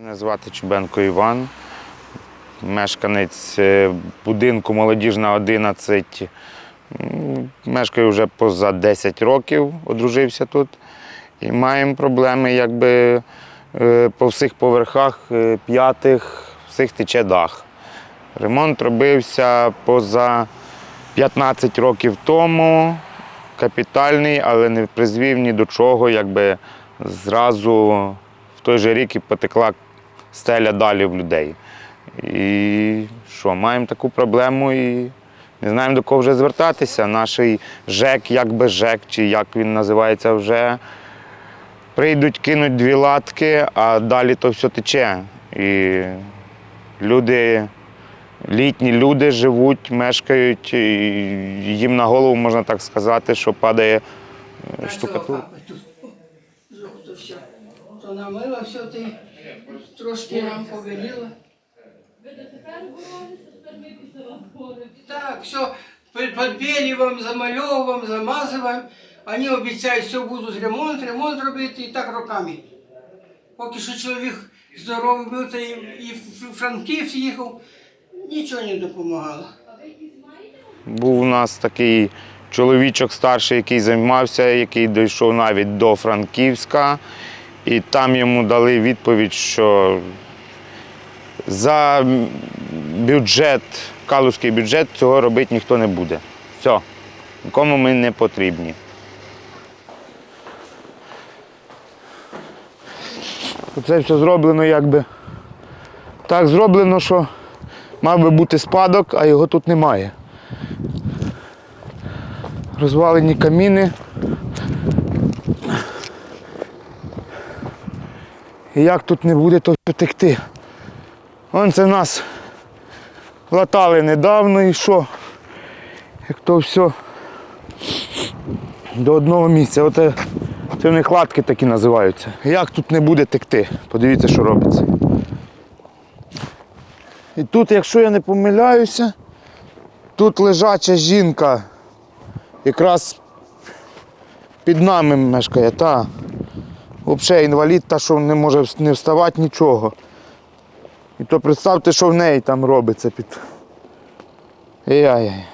Мене звати Чубенко Іван, мешканець е, будинку Молодіжна 11. Мешкаю вже поза 10 років, одружився тут. І маємо проблеми, якби е, по всіх поверхах, е, п'ятих, всіх тече дах. Ремонт робився поза 15 років тому, капітальний, але не призвів ні до чого, якби зразу в той же рік і потекла стеля далі в людей. І що, маємо таку проблему і не знаємо до кого вже звертатися. Наш ЖЕК, як би ЖЕК, чи як він називається вже, прийдуть, кинуть дві латки, а далі то все тече. І люди, літні люди живуть, мешкають, і їм на голову, можна так сказати, що падає е, штукатур. Жовто все. То намила все, ти трошки нам повеліла. Так, все, подбелюємо, замальовуємо, замазуємо. Вони обіцяють, що будуть ремонт, ремонт робити і так роками. Поки що чоловік здоровий був, та і, і в Франківськ їхав, нічого не допомагало. Був у нас такий чоловічок старший, який займався, який дійшов навіть до Франківська, і там йому дали відповідь, що за бюджет, калузький бюджет цього робити ніхто не буде. Все, нікому ми не потрібні. Це все зроблено якби так зроблено, що мав би бути спадок, а його тут немає розвалені каміни. І як тут не буде, то потекти. Вон це нас латали недавно і що? Як то все до одного місця. Оце це в них латки такі називаються. Як тут не буде текти? Подивіться, що робиться. І тут, якщо я не помиляюся, тут лежача жінка якраз під нами мешкає, та. Взагалі інвалід, та, що не може не вставати нічого. І то представте, що в неї там робиться під. Ей-яй-яй.